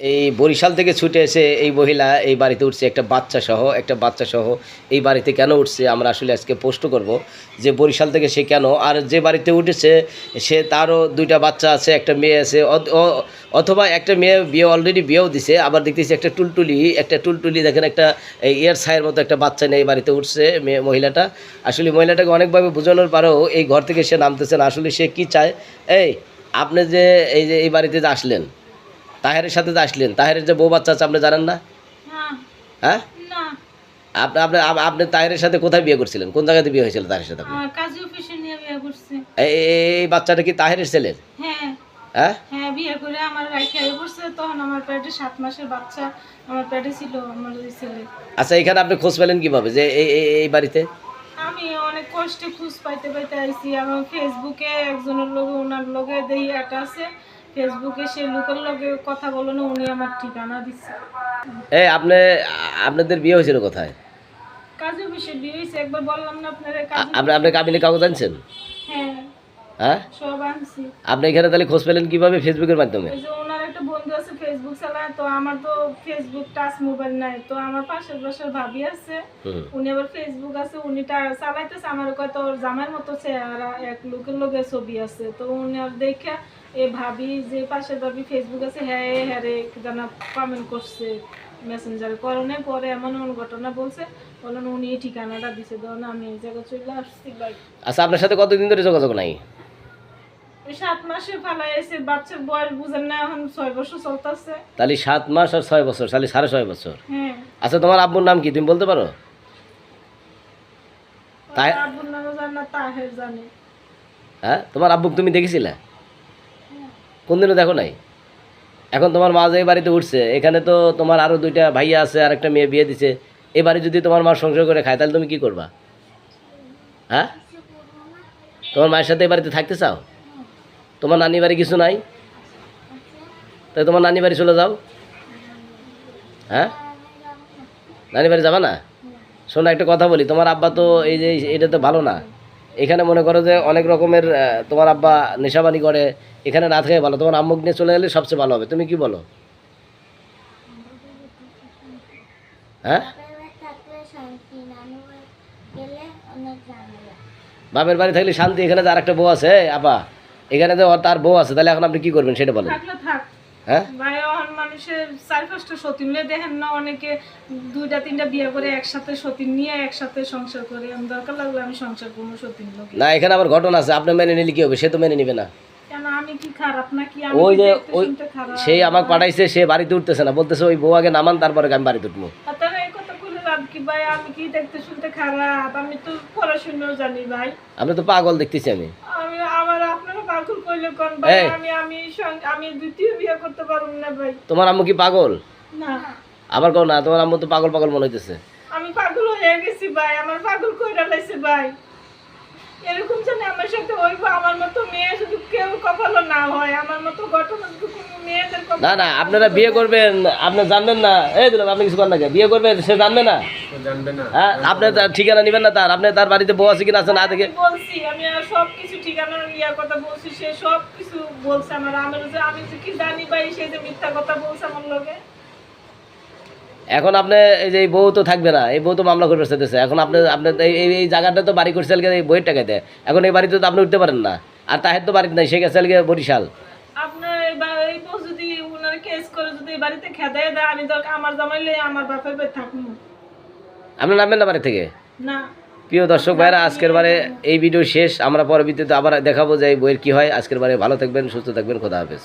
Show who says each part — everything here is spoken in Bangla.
Speaker 1: এই বরিশাল থেকে ছুটে এসে এই মহিলা এই বাড়িতে উঠছে, একটা বাচ্চা সহ, একটা বাচ্চা সহ। এই বাড়িতে কেন উঠছে আমরা আসলে আজকে পোস্ট করব, যে বরিশাল থেকে সে কেন? আর যে বাড়িতে উঠেছে, সে তারও দুইটা বাচ্চা আছে, একটা মেয়ে আছে অথ- অথবা একটা মেয়ে বিয়ে অলরেডি বিয়েও দিছে, আবার দেখতেছি একটা টুলটুলি একটা টুলটুলি দেখেন একটা, এই ইয়ার ছায়ের মতো একটা বাচ্চা নিয়ে এই বাড়িতে উঠছে মেয়ে, মহিলাটা। আসলে মহিলাটাকে অনেকভাবে বোঝানোর পরেও এই ঘর থেকে সে নামতেছে না, আসলে সে কি চায়? এই, আপনি যে এই যে এই বাড়িতে যে আসলেন তাহেরের সাথে যে আসলেন তাহেরের যে বউ বাচ্চা আছে আপনি জানেন না? হ্যাঁ? আপনি আপনি আপনি তাহেরের সাথে কোথায় বিয়ে করছিলেন? কোন জায়গাতে বিয়ে হয়েছিল তাহেরের সাথে
Speaker 2: কাজী অফিসে নিয়ে বিয়ে করছে।
Speaker 1: এই বাচ্চাটা কি তাহেরের ছেলের?
Speaker 2: হ্যাঁ।
Speaker 1: হ্যাঁ?
Speaker 2: হ্যাঁ বিয়ে করে আমার রাইখে হয়ে পড়ছে তখন আমার পেটে সাত মাসের বাচ্চা আমার পেটে ছিল আমার ছেলে।
Speaker 1: আচ্ছা এখানে আপনি খোঁজ পেলেন কীভাবে যে এই এই বাড়িতে?
Speaker 2: আমি অনেক কষ্টে খোঁজ পাইতে পাইতে আইছি আমার ফেসবুকে একজনের লগে ওনার লগে দেই একটা আছে ফেসবুকে সে লোকের লগে কথা বলো না উনি আমার ঠিকানা দিচ্ছে
Speaker 1: এই আপনি আপনাদের বিয়ে হয়েছিল কোথায়?
Speaker 2: কাজু বিশে বিয়ে হয়েছে একবার বললাম না আপনারে কাজু
Speaker 1: আপনি আপনি কাবিনী কাগজ আনছেন?
Speaker 2: হ্যাঁ।
Speaker 1: হ্যাঁ?
Speaker 2: সব আনছি।
Speaker 1: আপনি এখানে তাহলে খোঁজ পেলেন কীভাবে ফেসবুকের মাধ্যমে?
Speaker 2: ওই যে ওনার ফেসবুক চালায় তো আমার তো ফেসবুক টাচ মোবাইল নাই। তো আমার পাশের পাশের ভাবি আছে উনি আবার ফেসবুক আছে উনি চালাইতেছে আমার কয় তোর জামাইয়ের মতো চেহারা এক লোকের লোকের ছবি আছে। তো উনি আর দেখে এ ভাবি যে পাশের ভাবি ফেসবুক আছে হ্যাঁ হ্যাঁ রে জানা কমেন্ট করছে মেসেঞ্জার করণে পরে এমন এমন ঘটনা বলছে বলেন উনি ঠিকানাটা দিছে ধরুন আমি এই জায়গায় চলে আসছি
Speaker 1: আচ্ছা আপনার সাথে কতদিন ধরে যোগাযোগ নাই?
Speaker 2: সাত মাসে ফালাই এসে বাচ্চার বয়স বুঝেন না এখন ছয় বছর চলতেছে।
Speaker 1: তাহলে সাত মাস আর ছয় বছর তাহলে সাড়ে ছয় বছর।
Speaker 2: হ্যাঁ।
Speaker 1: আচ্ছা তোমার আব্বুর নাম কি? তুমি বলতে পারো? তাই-
Speaker 2: আব্বুর নামও জানে না তাহের জানে।
Speaker 1: হ্যাঁ তোমার আব্বুক তুমি দেখেছিলে? কোনদিনও দেখো নাই? এখন তোমার মা যে বাড়িতে উঠছে এখানে তো তোমার আরও দুইটা ভাইয়া আছে আর একটা মেয়ে বিয়ে দিছে। এই বাড়ি যদি তোমার মা সংসার করে খায় তাহলে তুমি কি করবা? হ্যাঁ? তোমার মায়ের সাথে এই বাড়িতে থাকতে চাও? তোমার নানি বাড়ি কিছু নাই? তাই তোমার নানি বাড়ি চলে যাও। হ্যাঁ? নানি বাড়ি যাবা না? শোনো, একটা কথা বলি। তোমার আব্বা তো এই যে, এটা তো ভালো না। এখানে মনে করো যে অনেক রকমের তোমার আব্বা নেশাবানি করে। এখানে না থেকে ভালো। তোমার আম্মুক নিয়ে চলে গেলে সবচেয়ে ভালো হবে। তুমি কি বলো? হ্যাঁ? বাপের বাড়ি থাকলে শান্তি। এখানে যে আরেকটা বউ আছে আপা এখানে যে তার বউ আছে তাহলে এখন আপনি কি করবেন সেটা বলেন। হ্যাঁ?
Speaker 2: ভাই এখন মানুষের চার পাঁচটা সতীন নিয়ে দেখেন না অনেকে দুইটা তিনটা বিয়ে করে একসাথে সতীন নিয়ে একসাথে সংসার করে। আমি দরকার লাগলে আমি সংসার করব সতীন লোক
Speaker 1: না এখানে আবার ঘটনা আছে আপনি মেনে নিলে কি হবে? সে তো মেনে নিবে না।
Speaker 2: আমি কি খারাপ নাকি?
Speaker 1: ওই যে ওই
Speaker 2: শুনতে
Speaker 1: আমাকে পাঠাইছে সে বাড়িতে উঠতেছে না। বলতেছে ওই বউ আগে নামান তারপরে আমি বাড়িতে উঠবো।
Speaker 2: তো পড়াশোনাও জানি ভাই।
Speaker 1: আপনি তো পাগল দেখতেছি আমি।
Speaker 2: আমি আমার আপনারা পাগল কইলে কোন ভাই? আমি আমি আমি দ্বিতীয় বিয়ে করতে পারব না ভাই।
Speaker 1: তোমার আম্মু কি পাগল?
Speaker 2: না।
Speaker 1: আবার কও না তোমার আম্মু তো পাগল পাগল মনে হইতেছে।
Speaker 2: আমি পাগল হয়ে গেছি ভাই আমার পাগল কইরা লাইছে ভাই। এরকম জানি আমার সাথে হইব আমার মতো মেয়ে যদি কেউ কপালও না হয় আমার মতো ঘটনা যদি কোনো মেয়েদের কপাল
Speaker 1: না না আপনারা বিয়ে করবেন আপনি জানবেন না। এই দিলাম আপনি কিছু করেন না বিয়ে করবেন সে জানবে না? হ্যাঁ আপনি তার ঠিকানা নেবেন না তার। আপনি তার বাড়িতে বউ আছে কিনা আছে না দেখে
Speaker 2: বলছি আমি সব কিছু ঠিকানা ইয়ার কথা বলছি সে সব কিছু বলছে আমার। আমার আমি কি জানি ভাই সে যে মিথ্যা কথা বলছে আমার লগে।
Speaker 1: এখন আপনি এই যে বউ তো থাকবে না এই বউ তো মামলা করবে চাইতেছে। এখন আপনি আপনি এই- জায়গাটা তো বাড়ি করছে এই বইয়ের টাকাতে এখন এই বাড়িতে তো আপনি উঠতে পারেন না। আর তাহের তো বাড়িতে নাই সে গেছে বরিশাল।
Speaker 2: আপনার এই বউ যদি উনার কেস করে যদি বাড়িতে খেদাই দেয় আমি দরকার আমার জামাইলে আমার বাপের বাড়ি থাকব।
Speaker 1: আপনি নামবেন না বাড়ি থেকে?
Speaker 2: না।
Speaker 1: প্রিয় দর্শক ভাইরা আজকের বারে এই ভিডিও শেষ। আমরা পরবর্তীতে আবার দেখাবো যে এই বইয়ের কি হয়। আজকের বারে ভালো থাকবেন সুস্থ থাকবেন। খোদা হাফেজ।